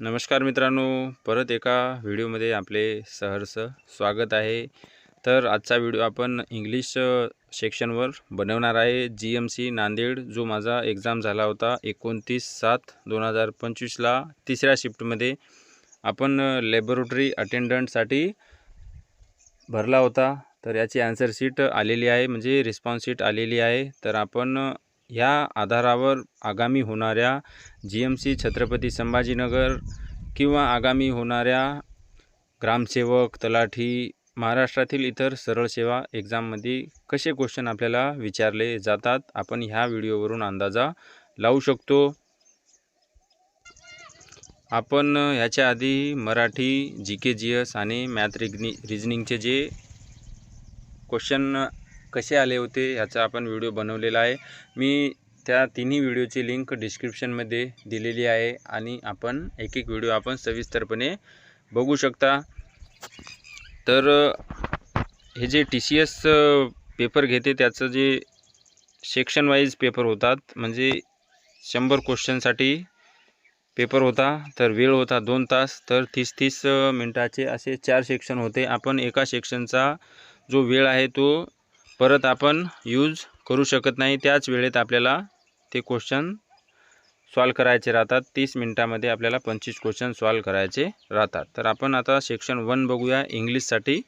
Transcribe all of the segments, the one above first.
नमस्कार मित्रांनो परत एका व्हिडिओमध्ये आपले सहर्ष स्वागत आहे. तर आजचा व्हिडिओ आपण इंग्लिश सेक्शनवर बनवणार आहे. जी एम सी नांदेड जो माझा एक्झाम झाला होता एकोणतीस सात दोन हजार पंचवीसला तिसऱ्या शिफ्टमध्ये आपण लॅबोरेटरी अटेंडंटसाठी भरला होता. तर याची ॲन्सर शीट आलेली आहे म्हणजे रिस्पॉन्स शीट आलेली आहे. तर आपण ह्या आधारावर आगामी होणाऱ्या G M C Chhatrapati Sambhajinagar किंवा आगामी होणाऱ्या ग्रामसेवक तलाठी महाराष्ट्रातील इतर सरळ सेवा एक्झाममध्ये कसे क्वेश्चन आपल्याला विचारले जातात आपण ह्या व्हिडिओवरून अंदाजा लावू शकतो. आपण ह्याच्या आधी Marathi G K G S आणि मॅथ रिजनि रिजनिंगचे जे क्वेश्चन कसे आले होते ह्याचा आपण व्हिडिओ बनवलेला आहे. मी त्या तिन्ही व्हिडिओची लिंक डिस्क्रिप्शनमध्ये दिलेली आहे आणि आपण एक एक व्हिडिओ आपण सविस्तरपणे बघू शकता. तर हे जे टी सी एस पेपर घेते त्याचं जे सेक्शन वाईज पेपर होतात म्हणजे शंभर क्वेश्चनसाठी पेपर होता तर वेळ होता दोन तास तर तीस तीस मिनटाचे असे चार सेक्शन होते. आपण एका सेक्शनचा जो वेळ आहे तो परत आपण यूज करू शकत नाही. त्याच वेळेत आपल्याला ते क्वेश्चन सॉल्व करायचे राहतात. तीस मिनटामध्ये आपल्याला पंचवीस क्वेश्चन सॉल्व करायचे राहतात. तर आपण आता सेक्शन वन बघूया. इंग्लिशसाठी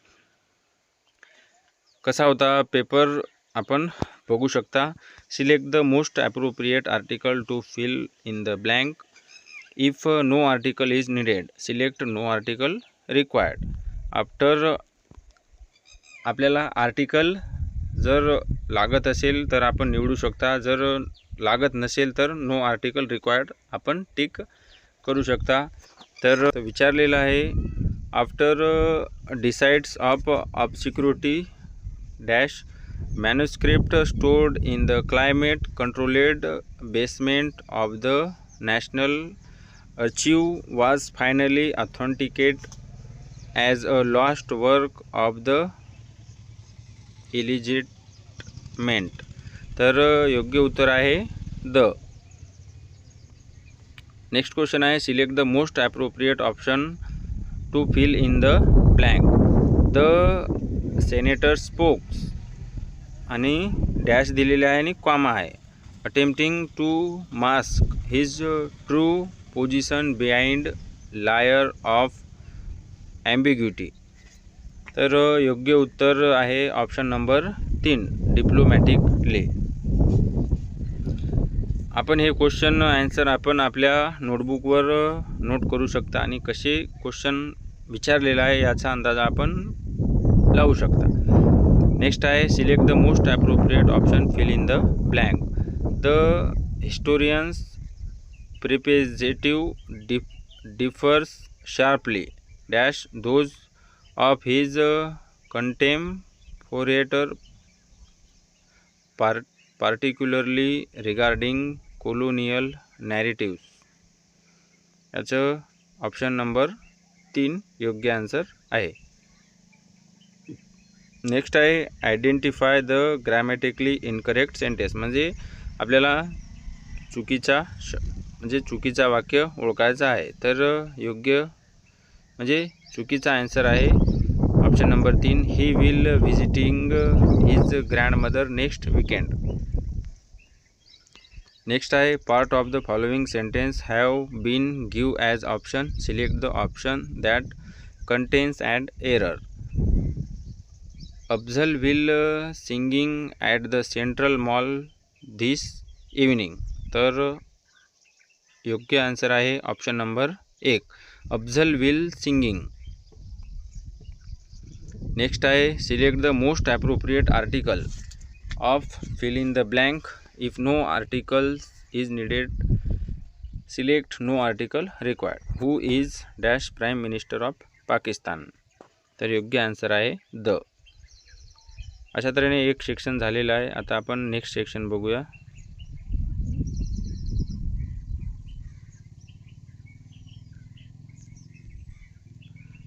कसा होता? पेपर आपण बघू शकता. Select the most appropriate article to fill in the blank if no article is needed select no article required after आपल्याला आर्टिकल जर लागत असेल तर आपण निवडू शकता. जर लागत नसेल तर नो आर्टिकल रिक्वायर्ड आपण टिक करू शकता. तर विचारलेलं आहे after decades of of security dash manuscript stored in the climate controlled basement of the national archive was finally authenticate as a lost work of the illegitimate. तर योग्य उत्तर आहे द. नेक्स्ट क्वेश्चन आहे select the most appropriate option to fill in the blank. The senator spokes आणि dash दिलेले आहे आणि comma आहे. Attempting to mask his true position behind layer of ambiguity. तर योग्य उत्तर आहे ऑप्शन नंबर तीन डिप्लोमॅटिक ले आपण हे क्वेश्चन ॲन्सर आपण आपल्या नोटबुकवर नोट करू शकता आणि कसे क्वेश्चन विचारलेला आहे याचा अंदाजा आपण लावू शकता. नेक्स्ट आहे select the most appropriate option fill in the blank the historian's perspective diff differs sharply dash those of his contemporaries par particularly regarding colonial नॅरेटिव्स याचं ऑप्शन नंबर तीन योग्य आन्सर आहे. नेक्स्ट आहे identify the grammatically incorrect sentence म्हणजे आपल्याला चुकीचा श म्हणजे चुकीचा वाक्य ओळखायचा आहे. तर योग्य म्हणजे चुकीचा आन्सर आहे. ऑप्शन नंबर तीन he will visiting his grandmother next weekend next आहे part of the following sentence have been give as option select the option that contains and error Afzal will singing at the central mall this evening तर योग्य answer आहे option number एक. Afzal will singing next आहे select the most appropriate article of fill in the blank if no article is needed select no article required who is dash prime minister of Pakistan तर योग्य answer आहे the. अशा तऱ्हेने एक section झालेलं आहे. आता आपण नेक्स्ट सेक्शन बघूया.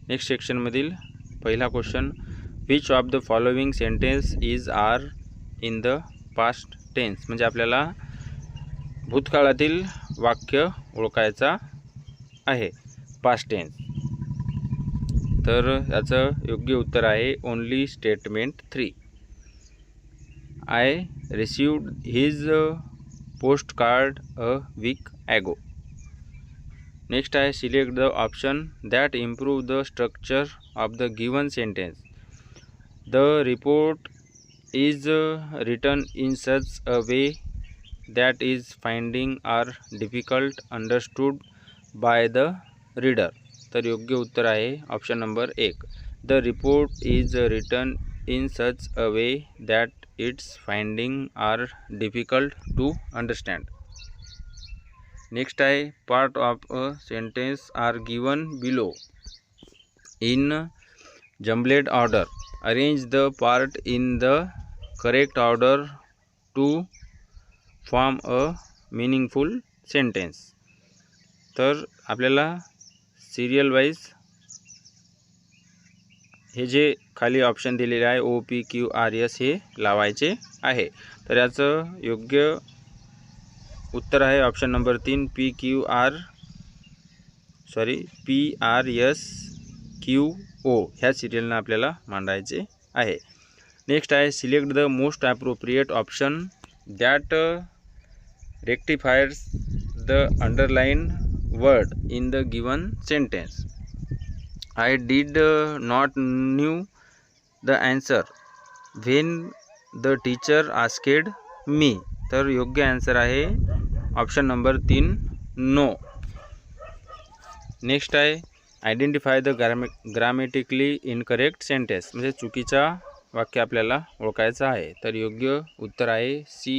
नेक्स्ट सेक्शनमधील पहिला question which of the following sentence is are in the past tense म्हणजे आपल्याला भूतकाळातील वाक्य ओळखायचा आहे. पास्ट टेन्स तर याचं योग्य उत्तर आहे only statement three I received his postcard a week ago next आहे select the option that improve the structure of the given sentence the report is written in such a way that is finding are difficult understood by the reader तर योग्य उत्तर आहे option number एक the report is written in such a way that it's finding are difficult to understand next आहे part of a sentence are given below in jumbled order arrange the part in the correct order to form a meaningful sentence तर आपल्याला serial wise हे जे खाली option दिलेले आहे O P Q R S हे लावायचे आहे. तर याचं योग्य उत्तर आहे ऑप्शन नंबर तीन P Q R sorry P R S Q O ह्या सिरियलनं आपल्याला मांडायचे आहे. नेक्स्ट आहे select the most appropriate option that rectifies the underline word in the given sentence I did not knew the answer when the teacher asked me तर योग्य answer आहे option number तीन नो. नेक्स्ट आहे identify the gramma grammatically incorrect sentence म्हणजे चुकीचा वाक्य आपल्याला ओळखायचं आहे. तर योग्य उत्तर आहे C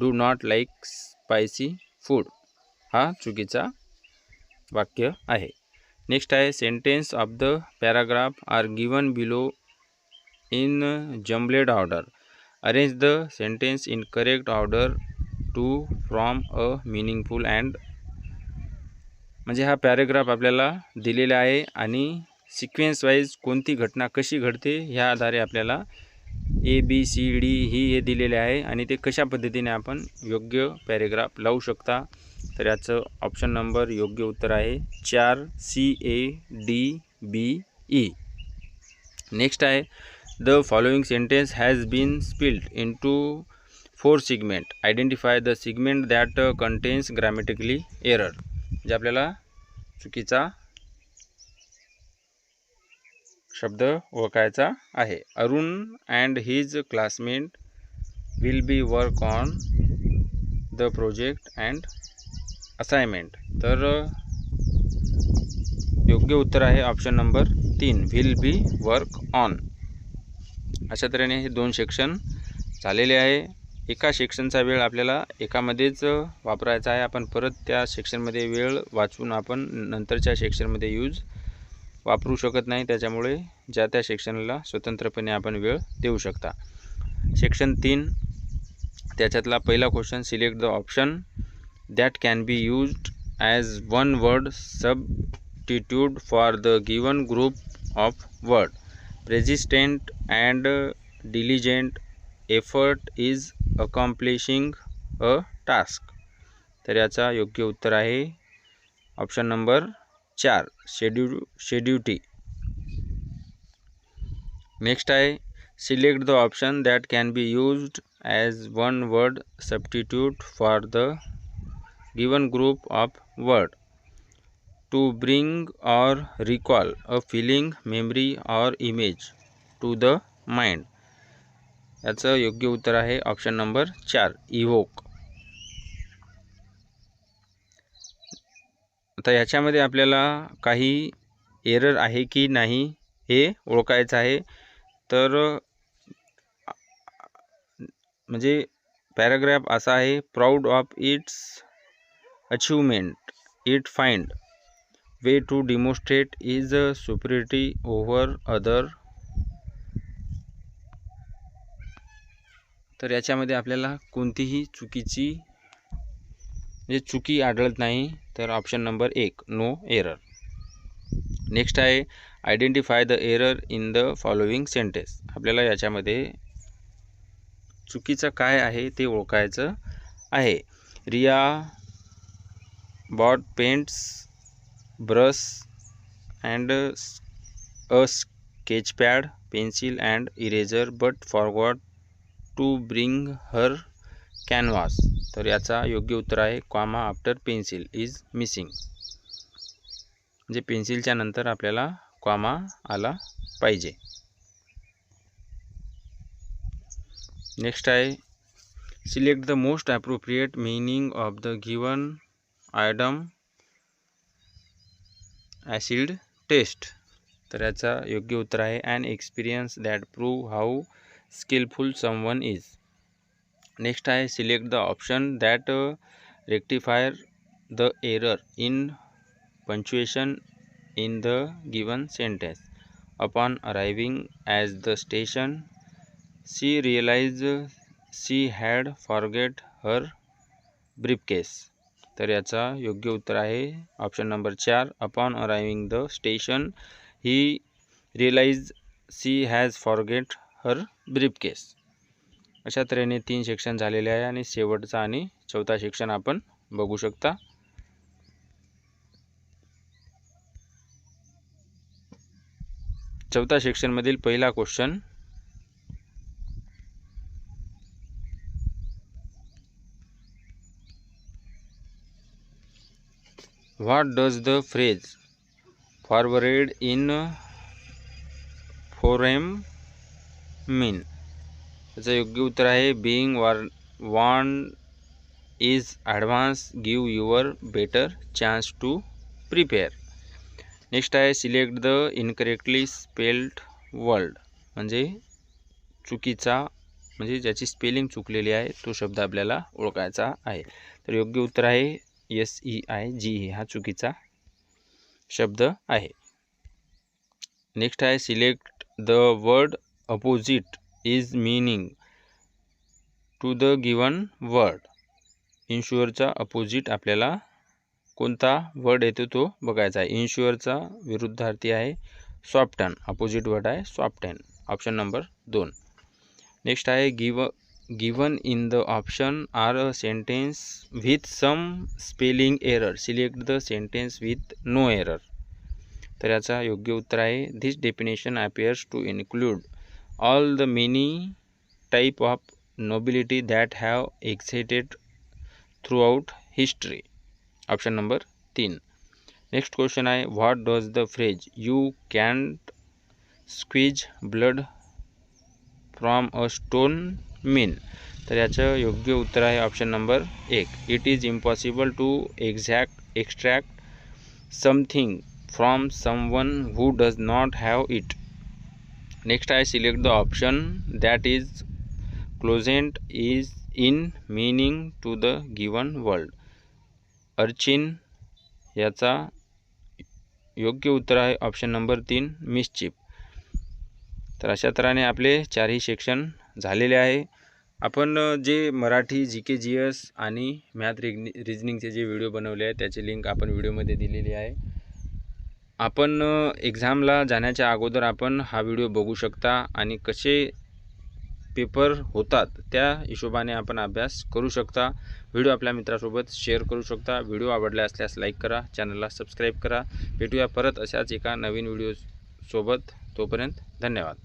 do not like spicy food हा चुकीचा वाक्य आहे. नेक्स्ट आहे sentence of the paragraph are given below in jumbled order arrange the sentence in correct order to from a meaningful and म्हणजे हा पॅरेग्राफ आपल्याला दिलेला आहे आणि सिक्वेन्स वाईज कोणती घटना कशी घडते ह्या आधारे आपल्याला ए बी सी डी ही हे दिलेले आहे आणि ते कशा पद्धतीने आपण योग्य पॅरेग्राफ लावू शकता. तर याचं ऑप्शन नंबर योग्य उत्तर आहे चार C A D B E next आहे the following sentence has been spilled into four segment. Identify the segment that contains grammatically error म्हणजे आपल्याला चुकीचा शब्द ओळखायचा आहे. Arun and his classmate will be work on the project and assignment तर uh, योग्य उत्तर आहे ऑप्शन नंबर तीन. विल बी वर्क ऑन अशा तऱ्हेने हे दोन सेक्शन झालेले आहे. एका सेक्शनचा वेळ आपल्याला एकामध्येच वापरायचा आहे. आपण परत त्या सेक्शनमध्ये वेळ वाचून आपण नंतरच्या सेक्शनमध्ये यूज वापरू शकत नाही. त्याच्यामुळे ज्या त्या सेक्शनला स्वतंत्रपणे आपण वेळ देऊ शकता. सेक्शन तीन त्याच्यातला पहिला question select the option that can be used as one word substitute for the given group of word persistent and diligent effort is accomplishing a task तर याचा योग्य उत्तर आहे ऑप्शन नंबर चार शेड्यू शेड्युटी नेक्स्ट आहे select the option that can be used as one word substitute for the given group of word to bring or recall a feeling memory or image to the mind याचं योग्य उत्तर आहे option number चार evoke आता ह्याच्यामध्ये आपल्याला काही error आहे की नाही हे ओळखायचं आहे. तर म्हणजे पॅराग्राफ असा आहे proud of its achievement it find way to demonstrate is superiority over other तर याच्यामध्ये आपल्याला कोणतीही चुकीची म्हणजे चुकी आढळत नाही तर ऑप्शन नंबर एक नो एरर नेक्स्ट आहे identify the error in the following sentence आपल्याला याच्यामध्ये चुकीचं काय आहे ते ओळखायचं आहे. Riya bought paints brush and a sketch pad pencil and eraser but forgot to bring her canvas तर याचा योग्य उत्तर आहे comma after pencil is missing म्हणजे पेन्सिलच्या नंतर आपल्याला कॉमा आला पाहिजे. नेक्स्ट आहे select the most appropriate meaning of the given idiom acid test तर याचा योग्य उत्तर आहे and experience that prove how skillful someone is next आहे select the option that rectifier the error in punctuation in the given sentence. Upon arriving as the station she realized she had forget her briefcase तर याचा योग्य उत्तर आहे option number चार. Upon arriving the station he realize she has forget her briefcase. अशा तऱ्हेने तीन section झालेले आहे आणि शेवटचा आणि चौथा सेक्शन आपण बघू शकता. चौथा सेक्शनमधील पहिला question what does the phrase forewarned is forearmed mean. त्याचं योग्य उत्तर आहे being forewarned is advance give your better chance to prepare next आहे select the incorrectly spelled word म्हणजे चुकीचा म्हणजे ज्याची स्पेलिंग चुकलेली आहे तो शब्द आपल्याला ओळखायचा आहे. तर योग्य उत्तर आहे एस ई आय जी हा चुकीचा शब्द आहे. नेक्स्ट आहे select the word opposite is meaning to the given word इन्शुअरचा opposite आपल्याला कोणता वर्ड येतो तो बघायचा आहे. इन्शुअरचा विरुद्धार्थी आहे. सॉफ्टन अपोजिट वर्ड आहे. सॉफ्टन ऑप्शन नंबर दोन. नेक्स्ट आहे give given in the option are a sentence with some spelling error select the sentence with no error तर याचा योग्य उत्तर आहे. This definition appears to include all the many type of nobility that have existed throughout history. History option number तीन next i आहे does the the phrase you can't squeeze blood from a stone mean तर याचं योग्य उत्तर आहे option number एक. It is impossible to exact extract something from someone who does not have it next आहे select the option that is closest is in meaning to the given world urchin याचा योग्य उत्तर आहे option number तीन मिसचिप तर अशा तऱ्हेने आपले चारही सेक्शन झालेले आहे. आपण जे Marathi G K G S आणि मॅथ रिजनि रिजनिंगचे जे व्हिडिओ बनवले आहेत त्याची लिंक आपण व्हिडिओमध्ये दिलेली आहे. आपण एक्झामला जाण्याच्या अगोदर आपण हा व्हिडिओ बघू शकता आणि कसे पेपर होतात त्या हिशोबाने आपण अभ्यास करू शकता. व्हिडिओ आपल्या मित्रासोबत शेअर करू शकता. व्हिडिओ आवडला असल्यास लाईक करा चॅनलला सबस्क्राईब करा. भेटूया परत अशाच एका नवीन व्हिडिओसोबत तोपर्यंत धन्यवाद.